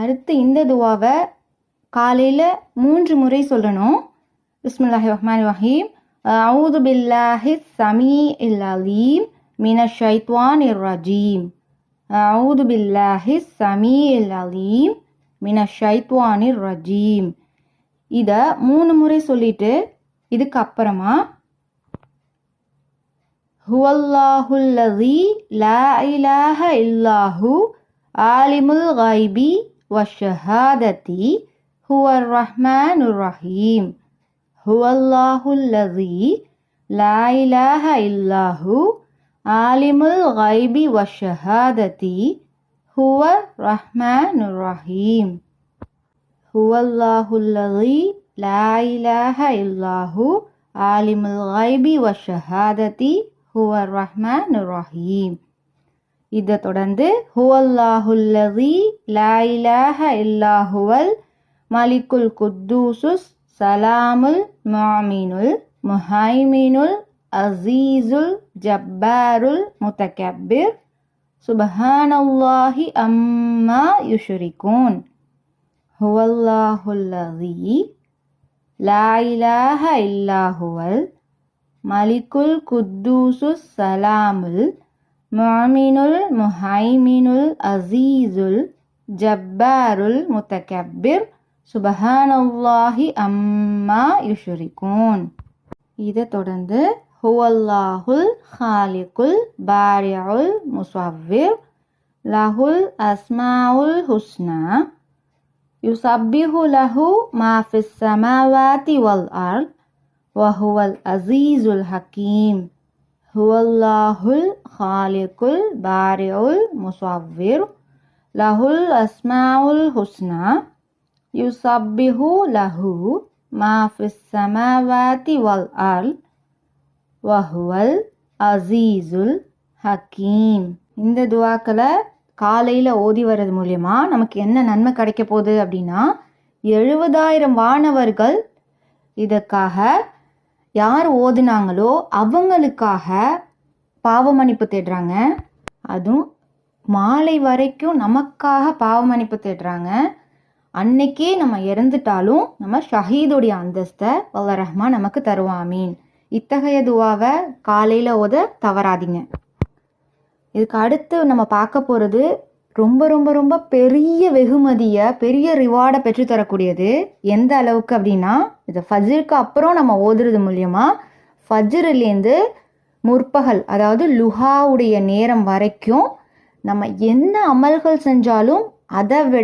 அடுத்து இந்த துவாவை காலையில் மூன்று முறை சொல்லணும். பிஸ்மில்லாஹி ரஹ்மான் ரஹீம். அவுது பில்லாஹி சமீ இல் அலீம் மின ஷைத்வான் இர் ரஜீம். அவுது பில்லாஹி சமீ இல் அலீம் மின ஷைத்வான் இர் ரஜீம். இதை மூணு முறை சொல்லிட்டு இதுக்கப்புறமா ஹுவல்லாஹுல்லதி லா இலாஹ இல்லாஹு ஆலிமுல் கைபி வஷஹாததி ஹுவர் ரஹ்மானுர் ரஹீம் ஹுவல்லாஹுல்லதி லா இலாஹ இல்லாஹு ஆலிமுல் கைபி வஷஹாததி ஹுவர் ரஹ்மானுர் ரஹீம் ஹுவல்லாஹுல்லதி லா இலாஹ இல்லாஹு ஆலிமுல் கைபி வஷஹாததி ஹுவர் ரஹ்மான் ரஹீம் இதை தொடர்ந்து ஹுவல்லாஹுல்லதி லா இலாஹ இல்லாஹுவல் மலிக்குல் குத்தூசுஸ் சலாமுல் மாமினுல் முஹைமினுல் அசீசுல் ஜப்பாருல் முத்தகப்பிர் சுபஹானல்லாஹி அம்மா யுஷ்ரிகூன் ஹுவல்லாஹுல்லதி லா இலாஹ இல்லாஹுவல் மலிக்குல் குத்தூசுஸ் சலாமுல் முஅமினுல் முஹைமினுல் அசீசுல் ஜப்பாருல் முத்தகப்பிர் சுபஹானல்லாஹி அம்மா யுஷுரிகூன் இதை தொடர்ந்து ஹுவல்லாஹுல் ஹாலிகுல் பாரியுல் முசவ்விர் லஹுல் அஸ்மாவுல் ஹுஸ்னா யுசப்பிஹு லஹு மாஃபிஸ் சமாவாதி வல் அர் வஹுவல் அசீசுல் ஹக்கீம் ஹுவல்லாஹுல் ஹாலிகுல் பாரியுல் முசவ்விர் லஹுல் அஸ்மாவுல் ஹுஸ்னா யுசப்பிஹு லஹு மாஃபிஸ் சமாவாதி வல் அல் வஹுவல் அசீசுல் ஹக்கீம் இந்த துவாக்களை காலையில் ஓதி வர்றது மூலயமா நமக்கு என்ன நன்மை கிடைக்க போகுது அப்படின்னா எழுபதாயிரம் வானவர்கள் இதற்காக யார் ஓதுனாங்களோ அவங்களுக்காக பாவமன்னிப்பு தேடுறாங்க அதுவும் மாலை வரைக்கும் நமக்காக பாவ மன்னிப்பு தேடுறாங்க. அன்னைக்கே நம்ம இறந்துட்டாலும் நம்ம ஷஹீதுடைய அந்தஸ்தை வல்ல ரஹ்மான் நமக்கு தருவாமீன் இத்தகைய துவாவை காலையில் ஓத தவறாதீங்க. இதுக்கு அடுத்து நம்ம பார்க்க போகிறது ரொம்ப ரொம்ப ரொம்ப பெரிய வெகுமதியை பெரிய ரிவார்டை பெற்றுத்தரக்கூடியது எந்த அளவுக்கு அப்படின்னா இது ஃபஜ்ருக்கு அப்புறம் நம்ம ஓதுறது மூலியமாக ஃபஜ்ருலேருந்து முற்பகல் அதாவது லுஹாவுடைய நேரம் வரைக்கும் நம்ம என்ன அமல்கள் செஞ்சாலும் அதை விட